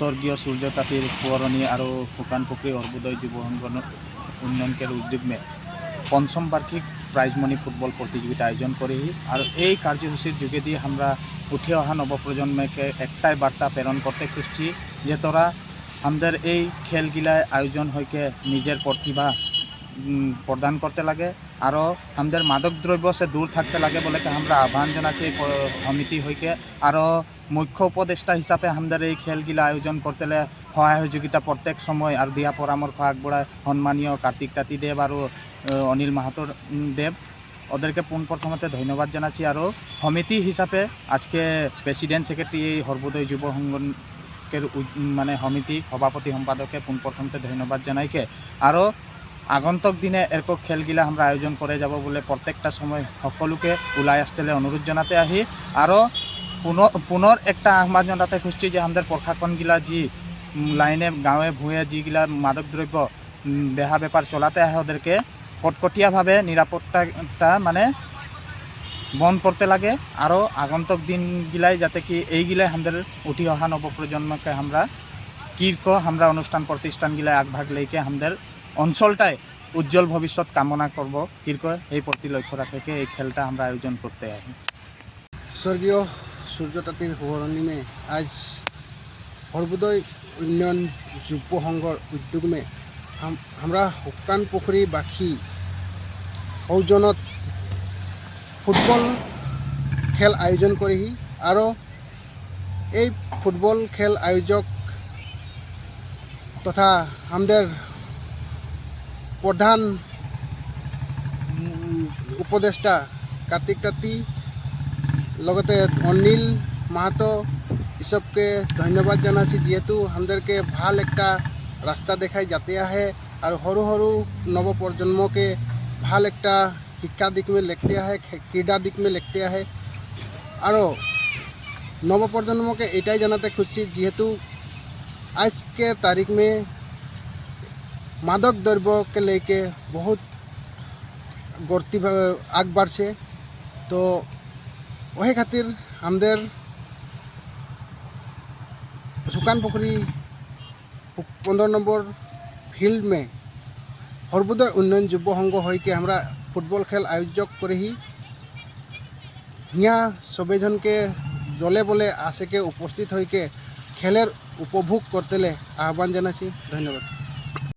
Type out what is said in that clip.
স্বর্গীয় সূর্য তাঁতির সোঁৱৰণী আৰু শুকান পুখুৰী অৰ্বোদয় যুৱ উন্নয়ন উন্নয়নকের উদ্যোগমে পঞ্চম বার্ষিক প্রাইজমণি ফুটবল প্রতিযোগিতা আয়োজন করেহি আর এই কার্যসূচির যোগেদি আমরা উঠে অহা নবপ্রজন্মকে একটাই বার্তা প্রেরণ করতে খুঁজছি যে তোরা আমাদের এই খেলগিলায় আয়োজন হইকে নিজের প্রতিভা উম, প্রদান করতে লাগে। আরও আমাদের মাদক দ্রব্য সে দূর থাকতে লাগে বলে আমরা আহ্বান জানাচ্ছি সমিতি হইকে। আরও মুখ্য উপদেষ্টা হিসাবে আমাদের এই খেলগিলা আয়োজন করতে সহায় সহযোগিতা প্রত্যেক সময় আর দিয়া পরামর্শ আগবঢ়ায় সন্মানীয় কার্তিক তাঁতী দেব আৰু অনিল মাহাতোর দেব। ওদেরকে পুন প্রথমতে ধন্যবাদ জানাচ্ছি। আৰু সমিতি হিসাবে আজকে প্রেসিডেন্ট সেক্রেটারি এই সর্বোদয় যুব সংগঠনের মানে সমিতি সভাপতি সম্পাদকে পোন প্রথমতে ধন্যবাদ জানাইকে। আৰু আগন্তুক দিনে এরকম খেলগিলা আমরা আয়োজন করে যাব বলে প্রত্যেকটা সময় সকলোকে ওলাই আসতে অনুরোধ জানাতে আহি। আৰু পুনৰ পুনৰ একটা আহ্বান জানাতে খুঁজছি যে আমাদের প্রশাসনগিলা যি লাইনে গাঁৱে ভূঁয়ে যিগিলা মাদক দ্রব্য বেহা ব্যাপার চলাতে আহে ওদেরকে কটকটীয়াভাবে নিরাপত্তাটা মানে বন্ধ করতে লাগে। আরও আগন্তুক দিনগিলাই যাতে কি এইগিলাই আমাদের উঠি অহা নবপ্রজন্মকে আমরা কীর্ক আমরা অনুষ্ঠান প্রতিষ্ঠানগিলাই আগভাগ লেকে আমাদের অঞ্চলটাই উজ্জ্বল ভবিষ্যৎ কামনা করব। কয় এই প্রতি লক্ষ্য রাখে এই খেলটা আমরা আয়োজন করতে আহি স্বর্গীয় সূর্যতাঁতির শুভরণিমে আজ সর্বোদয় উন্নয়ন যুব সংঘর উদ্যোগমে আমরা শুকান পুখুরী বাসী সৌজনত ফুটবল খেল আয়োজন করেহি আৰু এই ফুটবল খেল আয়োজক তথা আমাদের प्रधान उपदेष्टा कार्तिक तती लगते अनिल महतो इसब धन्यवाद जाना जीतु हम के भल एक रास्ता देखा जाते आहे और सर नवप्रजन्म के भल एक शिक्षा दिख में लेखते आहे क्रीडा दिक में लेखते आहे और नवप्रजन्म के यटा खुजी जीतु आज के तारीख में মাদক द्रव्य के বহুত बहुत गौरती आग बढ़ से तो वही खातिर हमारे सुकान पोखरी पंद्रह नंबर সর্বোদয় উন্নয়ন যুব সংঘ হইকে আমরা ফুটবল খেল আয়োজক করে হিয়া সবেজনকে জলে বলে আসেকে উপস্থিত হইকে খেলের উপভোগ করতেলে আহ্বান জানাচ্ছি ধন্যবাদ।